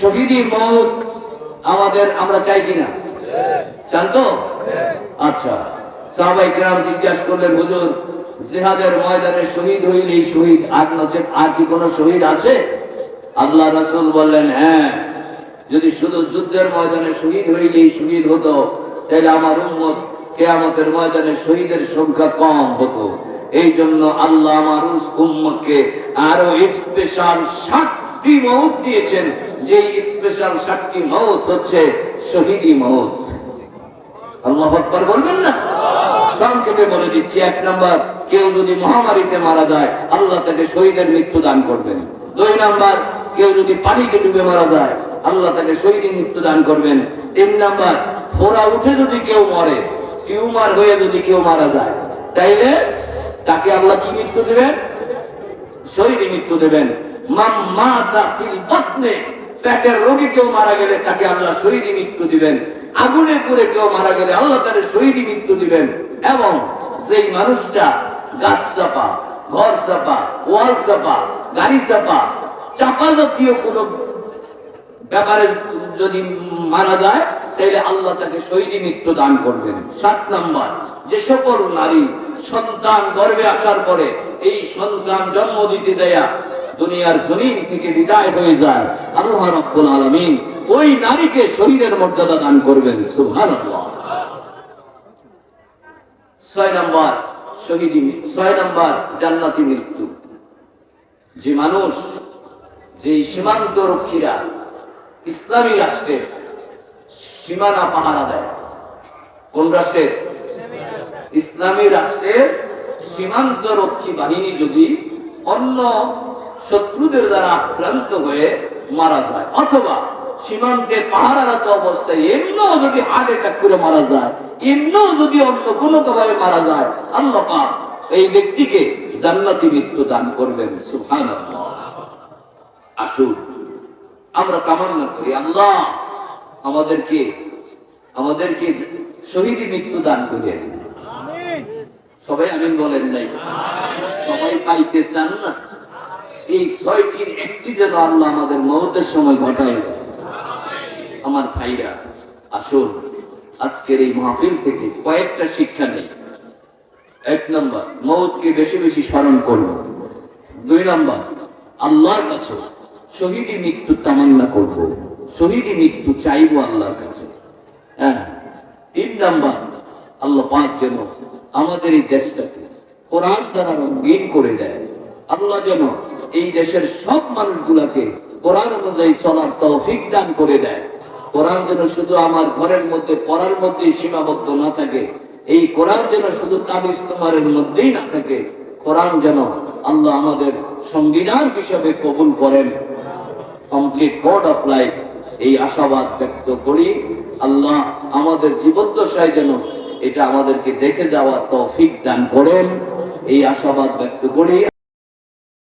শহীদি মত আমাদের, আমরা চাই কিনা? চান তো? আচ্ছা। সাহাবাই কেরাম জিজ্ঞাসা করলেন, হুজুর, জিহাদের ময়দানে শহীদ হইলেই শহীদ, আর নচেত আর কি কোনো শহীদ আছে? আল্লাহ রাসূল বললেন হ্যাঁ। যদি শুধু যুদ্ধের ময়দানে শহীদ হইলেই শহীদ হতো, তাহলে আমার উম্মত কেয়ামতের ময়দানে শহীদের সংখ্যা কম হতো। এই জন্য আল্লাহ আমার উম্মতকে আরও স্পেশাল ষাটটি মৌত দিয়েছেন যে স্পেশাল ষাটটি মৌত হচ্ছে শহীদি মৌত। আল্লাহ আকবার বলবেন না? সংক্ষেপে বলে দিচ্ছি, এক নম্বর, কেউ যদি মহামারীতে মারা যায়, আল্লাহ তাকে শহীদের মৃত্যু দান করবেন। দুই নাম্বার, কেউ যদি পানিকে ডুবে মারা যায়, আল্লাহ তাকে শহীদের মৃত্যু দান করবেন। তিন নাম্বার ফোরা উঠে যদি কেউ মরে, টিউমার হয়ে যদি কেউ মারা যায়, তাইলে তাকে আল্লাহ কি মৃত্যু দেবেন? শহীদে মৃত্যু দেবেন। পেটের রোগী কেউ মারা গেলে তাকে আল্লাহ দিবেন। আগুনে কেউ মারা গেলে আল্লাহ দিবেন। এবং যেই মানুষটা গাছ চাপা, ঘর চাপা, ওয়াল চাপা, গাড়ি চাপা চাপা জাতীয় কোনো ব্যাপারে যদি মারা যায় তাহলে আল্লাহ তাকে শহীদী মৃত্যু দান করবেন। সাত নাম্বার, যে সকল নারী সন্তান গর্বে আসার পরে এই সন্তান জন্ম দিতে যায় দুনিয়ার জমিন থেকে বিদায় হয়ে যায়। আল্লাহ রব্বুল আলমিন ওই নারীকে শহীদের মর্যাদা দান করবেন, সুবহানাল্লাহ। ছয় নাম্বার, শহীদী ছয় নাম্বার, জান্নাতি মৃত্যু। যে মানুষ যে সীমান্ত রক্ষীরা ইসলামী রাষ্ট্রের সীমানা পাহারা দেয়, কোন রাষ্ট্রের ইসলামী রাষ্ট্রের সীমান্ত রক্ষী বাহিনী যদি অন্য শত্রুদের দ্বারা আক্রান্ত হয়ে মারা যায়। অথবা সীমান্তে পাহারারত অবস্থায় এমনিও যদি হার্ট অ্যাটাক করে মারা যায় এমনিও যদি অন্য কোনো ভাবে মারা যায় আল্লাহ পাক এই ব্যক্তিকে জান্নাতি মৃত্যু দান করবেন। সুবহানাল্লাহ। আসুন আমরা কামনা করি আল্লাহ আমাদেরকে আমাদেরকে শহীদী মৃত্যু দান করেন। সবাই আমিন বলেন নাই। সবাই পাইতে চান না। এই ছয়টির একটি যেন আল্লাহ আমাদের মৌতের সময় ঘটায়। আমার ভাইরা, আসুন, আজকের এই মাহফিল থেকে কয়েকটা শিক্ষা নেই। এক নম্বর, মৌতকে বেশি বেশি স্মরণ করব দুই নম্বর, আল্লাহর কাছে শহীদী মৃত্যু তামান্না করব। শহীদী মৃত্যু চাইব আল্লাহর কাছে। হ্যাঁ তিন নম্বর, আল্লাহ পাক যেন আমাদের এই দেশটাকে কোরআন দ্বারা রঙিন করে দেয়। আল্লাহ যেন এই দেশের সব মানুষগুলাকে কোরআন অনুযায়ী চলার তৌফিক দান করে দেয়। কোরআন যেন শুধু আমার ঘরের মধ্যে পড়ার মধ্যেই সীমাবদ্ধ না থাকে, এই কোরআন যেন শুধু তাবিজ তোমারের মধ্যেই না থাকে, কোরআন যেন আল্লাহ আমাদের সংবিধান হিসেবে কবুল করেন। কমপ্লিট কোড অফ লাইফ এই আশাবাদ ব্যক্ত করি, আল্লাহ আমাদের জীবদ্দশায় যেন এটা আমাদেরকে দেখে যাওয়ার তৌফিক দান করেন, এই আশাবাদ ব্যক্ত করি।